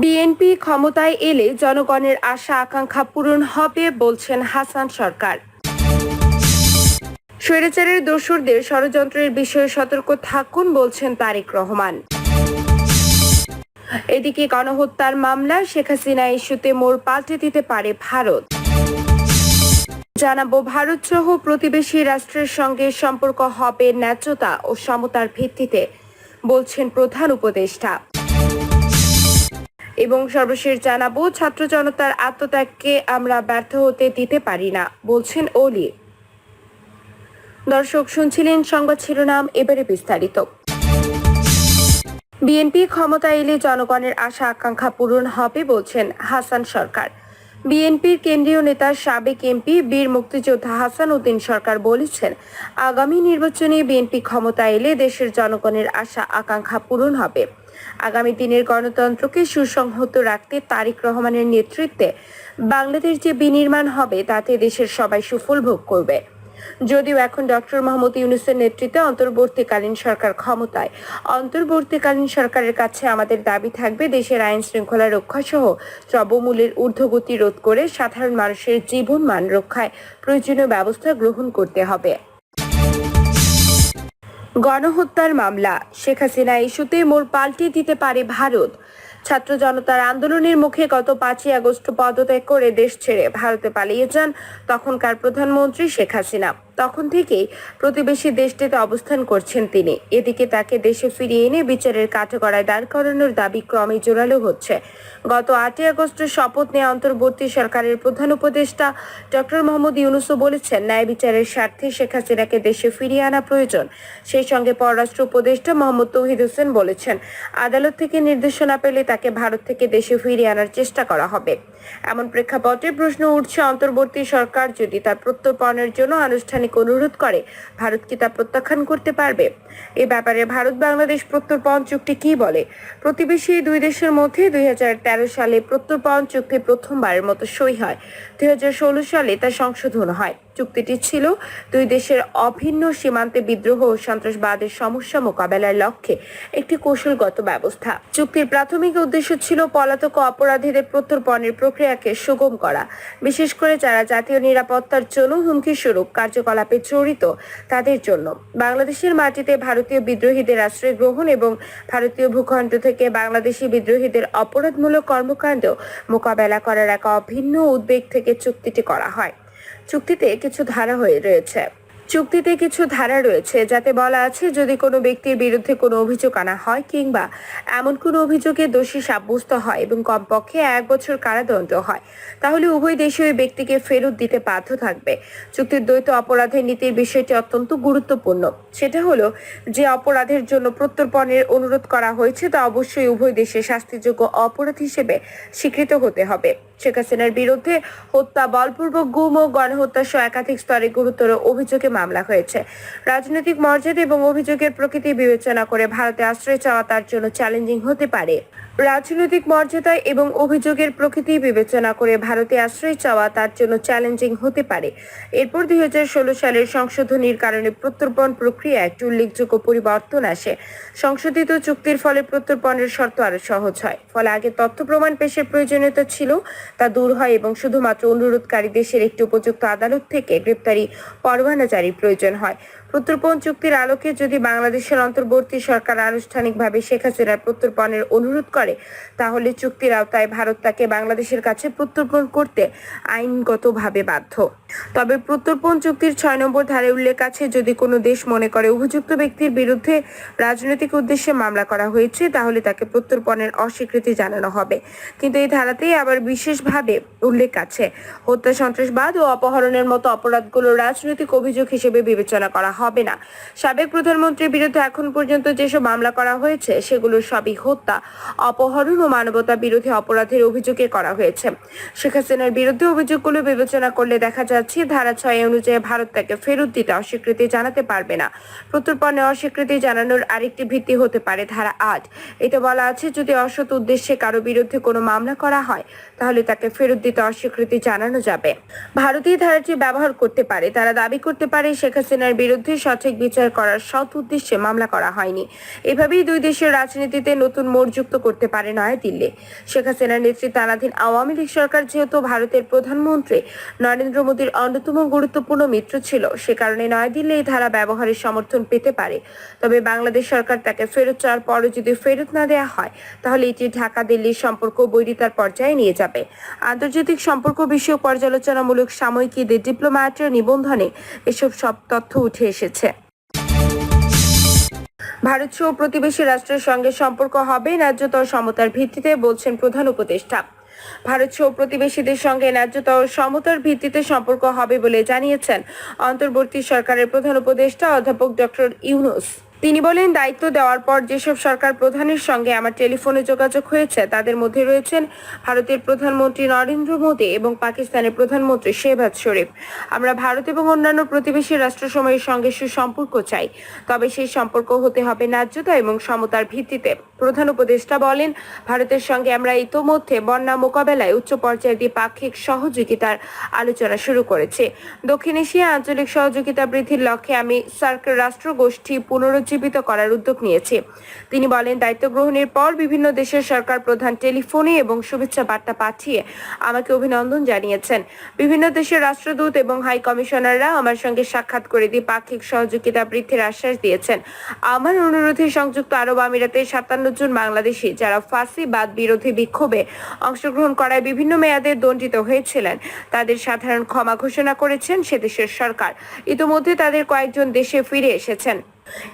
BNP ক্ষমতায় এলে জনগণের আশা, আকাঙ্ক্ষা পূরণ হবে বলছেন হাসান সরকার। স্বৈরাচারের দোসরদের ষড়যন্ত্রের বিষয়ে সতর্ক থাকুন বলছেন তারেক রহমান। এদিকে গণহত্যার মামলা, শেখ হাসিনা ইস্যুতে মোড় পাল্টে দিতে পারে ভারত। জানাব, ভারত সহ প্রতিবেশী রাষ্ট্রের সঙ্গে সম্পর্ক হবে ন্যায্যতা ও সমতার ভিত্তিতে, বলছেন প্রধান উপদেষ্টা। এবং সর্বশেষ জানাব, ছাত্র জনতার আত্মত্যাগকে আমরা ব্যর্থ হতে দিতে পারি না, বলছেন ওলি। দর্শক, শুনছিলেন সংবাদ শিরোনাম, এবারে বিস্তারিত। বিএনপি ক্ষমতা এলে জনগণের আশা, আকাঙ্ক্ষা পূরণ হবে, বলছেন হাসান সরকার। বিএনপির কেন্দ্রীয় নেতা, সাবেক এমপি বীর মুক্তিযোদ্ধা হাসান উদ্দিন সরকার বলেছেন, আগামী নির্বাচনে বিএনপি ক্ষমতা এলে দেশের জনগণের আশা, আকাঙ্ক্ষা পূরণ হবে। আগামী দিনের গণতন্ত্রকে সুসংহত রাখতে তারেক রহমানের নেতৃত্বে বাংলাদেশ যে বিনির্মাণ হবে, তাতে দেশের সবাই সুফল ভোগ করবে। যদিও এখন ডক্টর মোহাম্মদ ইউনুসের নেতৃত্বে অন্তর্বর্তীকালীন সরকার ক্ষমতায়, অন্তর্বর্তীকালীন সরকারের কাছে আমাদের দাবি থাকবে দেশের আইন শৃঙ্খলা রক্ষা সহ দ্রব্যমূল্যের ঊর্ধ্বগতি রোধ করে সাধারণ মানুষের জীবন মান রক্ষায় প্রয়োজনীয় ব্যবস্থা গ্রহণ করতে হবে। গণহত্যার মামলা। শেখ হাসিনা ইস্যুতে মোর পাল্টিয়ে দিতে পারে ভারত। ছাত্র জনতার আন্দোলনের মুখে গত পাঁচই আগস্ট পদত্যাগ করে দেশ ছেড়ে ভারতে পালিয়ে যান তখনকার প্রধানমন্ত্রী শেখ হাসিনা। তখন থেকেই প্রতিবেশী দেশটিতে অবস্থান করছেন তিনি। এদিকে তাকে দেশে ফিরিয়ে এনে বিচারের কাঠগড়ায় দাঁড় করানোর দাবি ক্রমে জোরালো হচ্ছে। গত আটই আগস্ট শপথ নেওয়া অন্তর্বর্তী সরকারের প্রধান উপদেষ্টা ডক্টর মোহাম্মদ ইউনুসও বলেছেন, ন্যায় বিচারের স্বার্থে শেখ হাসিনাকে দেশে ফিরিয়ে আনা প্রয়োজন। সেই সঙ্গে পররাষ্ট্র উপদেষ্টা মোহাম্মদ তৌহিদ হোসেন বলেছেন, আদালত থেকে নির্দেশনা পেলে তাকে ভারত থেকে দেশে ফিরিয়ে আনার চেষ্টা করা হবে। এমন প্রেক্ষাপটে প্রশ্ন উঠছে, অন্তর্বর্তী সরকার যদি তার প্রত্যর্পণের জন্য আনুষ্ঠানিক অনুরোধ করে, ভারত কি তা প্রত্যাখ্যান করতে পারবে? এ ব্যাপারে ভারত বাংলাদেশ প্রত্যর্পণ চুক্তি কি বলে? প্রতিবেশী দুই দেশের মধ্যে দুই হাজার তেরো সালে প্রত্যর্পণ চুক্তি প্রথমবারের মতো সই হয়। দুই হাজার ষোলো সালে তা সংশোধন হয়। চুক্তিটি ছিল। দুই দেশের অভিন্ন সীমান্তে বিদ্রোহ ও সন্ত্রাসবাদের সমস্যা মোকাবেলার লক্ষ্যে একটি কৌশলগত ব্যবস্থা। চুক্তির প্রাথমিক উদ্দেশ্য ছিল পলাতক অপরাধীদের প্রত্যর্পণের প্রক্রিয়াকে সুগম করা। বিশেষ করে যারা জাতীয় নিরাপত্তার জন্য হুমকি স্বরূপ কার্যকলাপে জড়িত, তাদের জন্য। বাংলাদেশের মাটিতে ভারতীয় বিদ্রোহীদের আশ্রয় গ্রহণ এবং ভারতীয় ভূখণ্ড থেকে বাংলাদেশি বিদ্রোহীদের অপরাধমূলক কর্মকাণ্ড মোকাবেলা করার এক অভিন্ন উদ্বেগ থেকে চুক্তিটি করা হয়। চুক্তিতে কিছু ধারা হয়ে রয়েছে। চুক্তিতে কিছু ধারা রয়েছে যাতে বলা আছে যদি কোনো ব্যক্তির বিরুদ্ধে কোনো অভিযোগ আনা হয় কিংবা এমন কোনো অভিযোগে দোষী সাব্যস্ত হয় এবং কমপক্ষে এক বছর কারাদণ্ড হয়, তাহলে উভয় দেশে ওই ব্যক্তিকে ফেরত দিতে বাধ্য থাকবে। চুক্তির দ্বৈত অপরাধের নীতির বিষয়টি অত্যন্ত গুরুত্বপূর্ণ। সেটা হলো, যে অপরাধের জন্য প্রত্যর্পণের অনুরোধ করা হয়েছে, তা অবশ্যই উভয় দেশে শাস্তিযোগ্য অপরাধ হিসেবে স্বীকৃত হতে হবে। শেখ হাসিনার বিরুদ্ধে হত্যা, বলপূর্বক গুম ও গণহত্যা সহ একাধিক স্তরে গুরুতর অভিযোগে মামলা হয়েছে। রাজনৈতিক মর্যাদা এবং অভিযোগের প্রকৃতি বিবেচনা করে ভারতে আশ্রয় চাওয়া তার জন্য চ্যালেঞ্জিং হতে পারে। রাজনৈতিক মর্যাদা এবং অভিযোগের প্রকৃতি বিবেচনা করে ভারতে আশ্রয় চাওয়া তার জন্য চ্যালেঞ্জিং হতে পারে। এরপর দু হাজার ষোলো সালের সংশোধনীর কারণে প্রত্যর্পণ প্রক্রিয়া একটি উল্লেখযোগ্য পরিবর্তন আসে। সংশোধিত চুক্তির ফলে প্রত্যর্পণের শর্ত আরও সহজ হয়। ফলে আগে তথ্য প্রমাণ পেশের প্রয়োজনীয়তা ছিল, তা দূর হয় এবং শুধুমাত্র অনুরোধকারী দেশের একটি উপযুক্ত আদালত থেকে গ্রেপ্তারি পরোয়ানা জারির প্রয়োজন হয়। প্রত্যর্পণ চুক্তির আলোকে যদি বাংলাদেশের অন্তর্বর্তী সরকার আনুষ্ঠানিকভাবে শেখ হাসিনার প্রত্যর্পণের অনুরোধ করে, তাহলে চুক্তির আওতায় ভারত তাকে বাংলাদেশের কাছে প্রত্যর্পণ করতে আইনগতভাবে বাধ্য। তবে প্রত্যর্পণ চুক্তির ছয় নম্বর ধারে উল্লেখ আছে, যদি কোনো দেশ মনে করে অভিযুক্ত ব্যক্তির বিরুদ্ধে রাজনৈতিক উদ্দেশ্যে মামলা করা হয়েছে, তাহলে তাকে প্রত্যর্পণের অস্বীকৃতি জানানো হবে। কিন্তু এই ধারাতেই আবার বিশেষভাবে উল্লেখ আছে। হত্যা, সন্ত্রাসবাদ ও অপহরণের মতো অপরাধগুলো রাজনৈতিক অভিযোগ হিসেবে বিবেচনা করা হবে না। সাবেক প্রধানমন্ত্রীর বিরুদ্ধে এখন পর্যন্ত যেসব মামলা করা হয়েছে, সেগুলোর সবই হত্যা, অপহরণ ও মানবতা বিরোধী অপরাধের অভিযোগে করা হয়েছে। শেখ হাসিনার বিরুদ্ধে অভিযোগগুলো বিবেচনা করলে দেখা যাচ্ছে, ধারা ছয় অনুযায়ী ভারত তাকে ফেরত দিতে অস্বীকৃতি জানাতে পারবে না। প্রত্যর্পণে অস্বীকৃতি জানানোর আরেকটি ভিত্তি হতে পারে ধারা আট। এতে বলা আছে, যদি অসৎ উদ্দেশ্যে কারও বিরুদ্ধে কোনো মামলা করা হয়, তাহলে তাকে ফেরত দিতে অস্বীকৃতি জানানো যাবে। ভারতীয় ধারাটি ব্যবহার করতে পারে, তারা দাবি করতে পারে, শেখ হাসিনার বিরুদ্ধে বিরুদ্ধে সঠিক বিচার করার সৎ উদ্দেশ্যে মামলা করা হয়নি। এভাবেই দুই দেশের রাজনীতিতে নতুন মোড় যুক্ত করতে পারে নয়াদিল্লি। শেখ হাসিনার নেতৃত্বাধীন আওয়ামী লীগ সরকার যেহেতু ভারতের প্রধানমন্ত্রী, নরেন্দ্র মোদীর অন্যতম গুরুত্বপূর্ণ মিত্র ছিল, সে কারণে নয়াদিল্লি এই ধারা ব্যবহারের সমর্থন পেতে পারে। তবে বাংলাদেশ সরকার তাকে ফেরত চাওয়ার পরও যদি ফেরত না দেওয়া হয়, তাহলে এটি ঢাকা দিল্লির সম্পর্ক বৈরিতার পর্যায়ে নিয়ে যাবে। আন্তর্জাতিক সম্পর্ক বিষয়ক পর্যালোচনামূলক সাময়িকী দি ডিপ্লোম্যাটের নিবন্ধনে এসব সব তথ্য উঠে এসেছে। ভারত সহ প্রতিবেশী রাষ্ট্রের সঙ্গে সম্পর্ক হবে ন্যায্যতা সমতার ভিত্তিতে, বলছেন প্রধান উপদেষ্টা। ভারত সহ প্রতিবেশীদের সঙ্গে ন্যায্যতা সমতার ভিত্তিতে সম্পর্ক হবে বলে জানিয়েছেন অন্তর্বর্তী সরকারের প্রধান উপদেষ্টা অধ্যাপক ডক্টর ইউনুস। তিনি বলেন, দায়িত্ব দেওয়ার পর যেসব সরকার প্রধানের সঙ্গে আমার টেলিফোনে যোগাযোগ হয়েছে, তাদের মধ্যে রয়েছেন ভারতের প্রধানমন্ত্রী নরেন্দ্র মোদী এবং পাকিস্তানের প্রধানমন্ত্রী শেহবাজ শরীফ। আমরা ভারত এবং অন্যান্য প্রতিবেশী রাষ্ট্রসমূহের সঙ্গে সুসম্পর্ক চাই, তবে সেই সম্পর্ক হতে হবে ন্যায্যতা এবং সমতার ভিত্তিতে। প্রধান উপদেষ্টা বলেন, ভারতের সঙ্গে আমরা ইতোমধ্যে বন্যা মোকাবেলায় উচ্চ পর্যায়ের দ্বিপাক্ষিক সহযোগিতার আলোচনা শুরু করেছে। দক্ষিণ এশিয়া আঞ্চলিক সহযোগিতা বৃদ্ধির লক্ষ্যে আমি সার্ক রাষ্ট্র গোষ্ঠী পুনরুজ্জীবিত করার উদ্যোগ নিয়েছি। তিনি বলেন, দায়িত্ব গ্রহণের পর বিভিন্ন দেশের সরকার প্রধান টেলিফোনে এবং শুভেচ্ছা বার্তা পাঠিয়ে আমাকে অভিনন্দন জানিয়েছেন। বিভিন্ন দেশের রাষ্ট্রদূত এবং হাই কমিশনাররা আমার সঙ্গে সাক্ষাৎ করে দ্বিপাক্ষিক সহযোগিতা বৃদ্ধির আশ্বাস দিয়েছেন। আমার অনুরোধে সংযুক্ত আরব আমিরাতে সাতান্ন জন বাংলাদেশি যারা ফাঁসিবাদ বিরোধী বিক্ষোভে অংশগ্রহণ করায় বিভিন্ন মেয়াদে দণ্ডিত হয়েছিলেন। তাদের সাধারণ ক্ষমা ঘোষণা করেছেন সে দেশের সরকার। ইতিমধ্যে তাদের কয়েকজন দেশে ফিরে এসেছেন।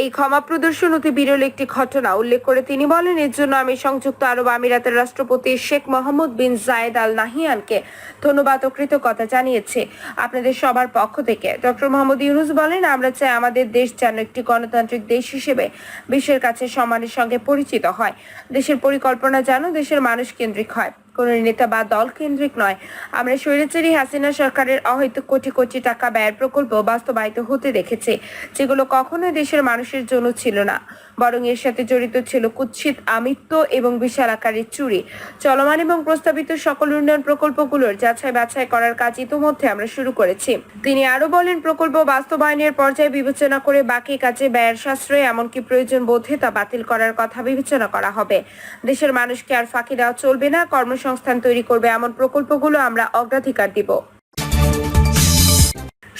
এই ক্ষমা প্রদর্শন অতি বিরল একটি ঘটনা। উল্লেখ করে তিনি বলেন, এর জন্য আমি সংযুক্ত আরব আমিরাতের রাষ্ট্রপতি শেখ মোহাম্মদ বিন জায়েদ আল নাহিয়ানকে ধন্যবাদ ও কৃতজ্ঞতা জানিয়েছে আপনাদের সবার পক্ষ থেকে। ডক্টর মোহাম্মদ ইউনুস বলেন, আমরা চাই আমাদের দেশ যেন একটি গণতান্ত্রিক দেশ হিসেবে বিশ্বের কাছে সম্মানের সঙ্গে পরিচিত হয়। দেশের পরিকল্পনা যেন দেশের মানুষ কেন্দ্রিক হয়। কোন নেতা বা দল কেন্দ্রিক নয়। আমরা স্বৈরাচারী হাসিনা সরকারের অহৈতুক কোটি কোটি টাকা ব্যয়ের প্রকল্প বাস্তবায়িত হতে দেখেছি, যেগুলো কখনোই দেশের মানুষের জন্য ছিল না। বরং এর সাথে জড়িত ছিল কুৎসিত আমিত্ব এবং বিশাল আকারের চুরি। চলমান এবং প্রস্তাবিত সকল উন্নয়ন প্রকল্পগুলোর যাচাই বাছাই করার কাজ ইতোমধ্যে আমরা শুরু করেছি। তিনি আরও বলেন, প্রকল্প বাস্তবায়নের পর্যায়ে বিবেচনা করে বাকি কাজে ব্যয়ের সাশ্রয় এমনকি প্রয়োজন বোধে তা বাতিল করার কথা বিবেচনা করা হবে। দেশের মানুষকে আর ফাঁকি দেওয়া চলবে না, কর্মসংস্থান তৈরি করবে এমন প্রকল্পগুলো আমরা অগ্রাধিকার দিব।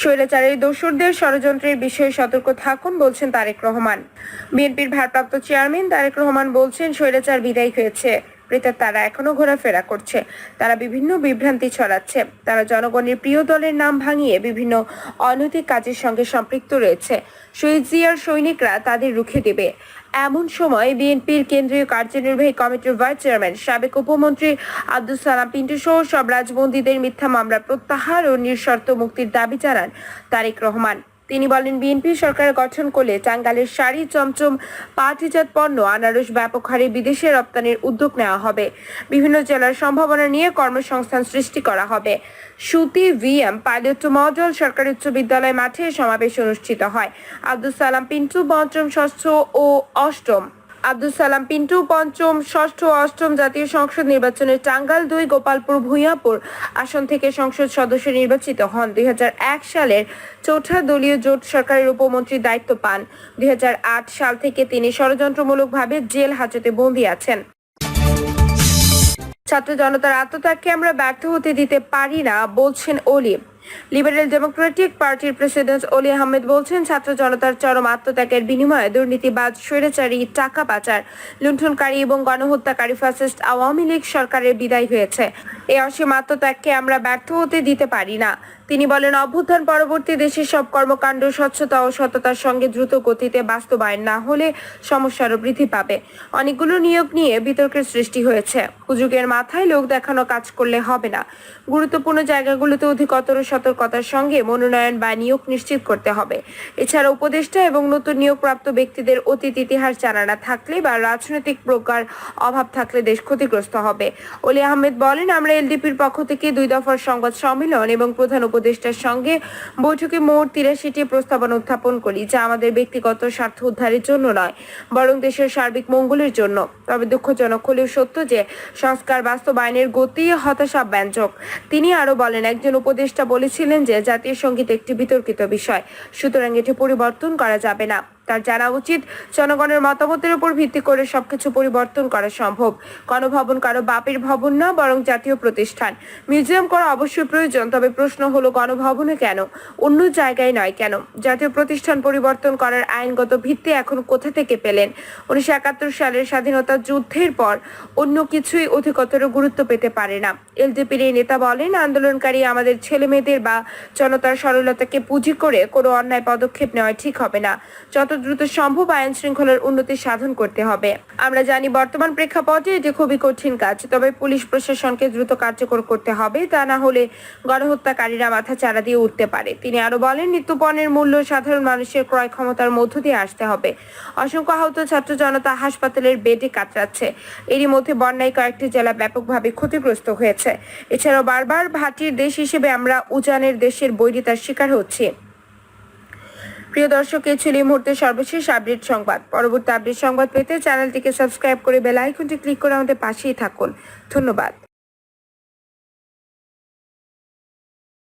স্বৈরাচারের দোসরদের ষড়যন্ত্রের বিষয়ে সতর্ক থাকুন বলছেন তারেক রহমান। বিএনপির ভারপ্রাপ্ত চেয়ারম্যান তারেক রহমান বলছেন, স্বৈরাচার বিদায় হয়েছে। প্রেতার তারা এখনও ঘোরাফেরা করছে। তারা বিভিন্ন বিভ্রান্তি ছড়াচ্ছে। তারা জনগণের প্রিয় দলের নাম ভাঙিয়ে বিভিন্ন অনৈতিক কাজের সঙ্গে সম্পৃক্ত রয়েছে। শহীদ জিয়ার সৈনিকরা তাদের রুখে দেবে। এমন সময় বিএনপির কেন্দ্রীয় কার্যনির্বাহী কমিটির ভাইস চেয়ারম্যান, সাবেক উপমন্ত্রী আব্দুল সালাম পিন্টু সহ সব রাজবন্দীদের মিথ্যা মামলা প্রত্যাহার ও নিঃশর্ত মুক্তির দাবি জানান তারেক রহমান। তিনি বলেন, বিএনপি সরকার গঠন করলে টাঙ্গালের শাড়ি চমচম পাটিজাত পণ্য আনারস ব্যাপক হারে বিদেশে রপ্তানির উদ্যোগ নেওয়া হবে। বিভিন্ন জেলার সম্ভাবনা নিয়ে কর্মসংস্থান সৃষ্টি করা হবে। সুতি ভিএম পাইলট মডেল সরকারি উচ্চ বিদ্যালয় মাঠে সমাবেশ অনুষ্ঠিত হয়। আব্দুল সালাম, পিন্টু পঞ্চম ষষ্ঠ ও অষ্টম। আব্দুল সালাম পিন্টু পঞ্চম, ষষ্ঠ অষ্টম জাতীয় সংসদ নির্বাচনে টাঙ্গাল দুই, গোপালপুর ভূঁইয়াপুর আসন থেকে সংসদ সদস্য নির্বাচিত হন। দুই সালের চৌঠা দলীয় জোট সরকারের উপমন্ত্রীর দায়িত্ব পান। দুই হাজার আট সাল থেকে তিনি ষড়যন্ত্রমূলকভাবে জেল হাজতে বন্দী আছেন। ছাত্র জনতার আত্মত্যাগকে আমরা ব্যর্থ হতে দিতে পারি না, বলছেন ওলি লিবারেল ডেমোক্রেটিক পার্টির প্রেসিডেন্ট অলি আহমেদ বলছেন, ছাত্র জনতার চরম আত্মত্যাগের বিনিময়ে দুর্নীতিবাদ স্বৈরাচারী, টাকা পাচার, লুণ্ঠনকারী এবং গণহত্যাকারী ফ্যাসিস্ট আওয়ামী লীগ সরকারের বিদায় হয়েছে। এই অসীম আত্মত্যাগকে আমরা ব্যর্থ হতে দিতে পারি না। তিনি বলেন, অভ্যুত্থান পরবর্তী দেশের সব কর্মকাণ্ড স্বচ্ছতা ও সততার সঙ্গে দ্রুত গতিতে বাস্তবায়ন না হলে সমস্যারও বৃদ্ধি পাবে। অনেকগুলো নিয়োগ নিয়ে বিতর্কের সৃষ্টি হয়েছে। সুযোগের মাথায় লোক দেখানো কাজ করলে হবে না। গুরুত্বপূর্ণ জায়গাগুলোতে অধিকতর সতর্কতার সঙ্গে মনোনয়ন বা নিয়োগ নিশ্চিত করতে হবে। এছাড়া উপদেষ্টা এবং নতুন নিয়োগপ্রাপ্ত ব্যক্তিদের অতীত ইতিহাস জানা না থাকলে বা রাজনৈতিক প্রকার অভাব থাকলে দেশ ক্ষতিগ্রস্ত হবে। অলি আহমেদ বলেন, আমরা এলডিপির পক্ষ থেকে দুই দফার সংবাদ সম্মেলন এবং প্রধান উপদেষ্টার সঙ্গে বৈঠকে মোট তিরাশিটি প্রস্তাবনা উত্থাপন করি, যা আমাদের ব্যক্তিগত স্বার্থ উদ্ধারের জন্য নয়, বরং দেশের সার্বিক মঙ্গলের জন্য। তবে দুঃখজনক হলেও সত্য যে, সংস্কার বাস্তবায়নের গতি হতাশা ব্যঞ্জক তিনি আরও বলেন, একজন উপদেষ্টা বলেছিলেন যে, জাতীয় সংগীত একটি বিতর্কিত বিষয়, সুতরাং এটি পরিবর্তন করা যাবে না। তার জানা উচিত। জনগণের মতামতের উপর ভিত্তি করে সবকিছু পরিবর্তন করা সম্ভব। গণভবন কারও বাপের ভবন না, বরং জাতীয় প্রতিষ্ঠান। মিউজিয়াম করা অবশ্যই প্রয়োজন, তবে প্রশ্ন হলো গণভবনে কেন? অন্য জায়গায় নয় কেন? জাতীয় প্রতিষ্ঠান পরিবর্তন করার আইনগত ভিত্তি এখন কোথা থেকে পেলেন? উনিশশো একাত্তর সালের স্বাধীনতা যুদ্ধের পর অন্য কিছুই অধিকতর গুরুত্ব পেতে পারে না। এলজেপির এই নেতা বলেন, আন্দোলনকারী আমাদের ছেলে মেয়েদের বা জনতার সরলতাকে পুঁজি করে কোনো অন্যায় পদক্ষেপ নেওয়া ঠিক হবে না। যত দ্রুত সম্ভব আইন শৃঙ্খলার উন্নতি সাধন করতে হবে। আমরা জানি বর্তমান প্রেক্ষাপটে এটি খুবই কঠিন কাজ, তবে পুলিশ প্রশাসনকে দ্রুত কার্যকর করতে হবে, তা না হলে গণহত্যাকারীরা মাথা চারা দিয়ে উঠতে পারে। তিনি আরও বলেন, নিত্যপণের মূল্য সাধারণ মানুষের ক্রয় ক্ষমতার মধ্য দিয়ে আসতে হবে। অসংখ্য আহত ছাত্র জনতা হাসপাতালের বেডে কাতরাচ্ছে। এরই মধ্যে বন্যায় কয়েকটি জেলা ব্যাপকভাবে ক্ষতিগ্রস্ত হয়েছে। এছাড়াও বারবার ভাটির দেশ হিসেবে আমরা উজানের দেশের বৈরিতার শিকার হচ্ছি। প্রিয় দর্শক, এই ছিল এই মুহূর্তে সর্বশেষ আপডেট সংবাদ। পরবর্তী আপডেট সংবাদ পেতে চ্যানেলটিকে সাবস্ক্রাইব করে বেল আইকনটি ক্লিক করে আমাদের পাশেই থাকুন। ধন্যবাদ।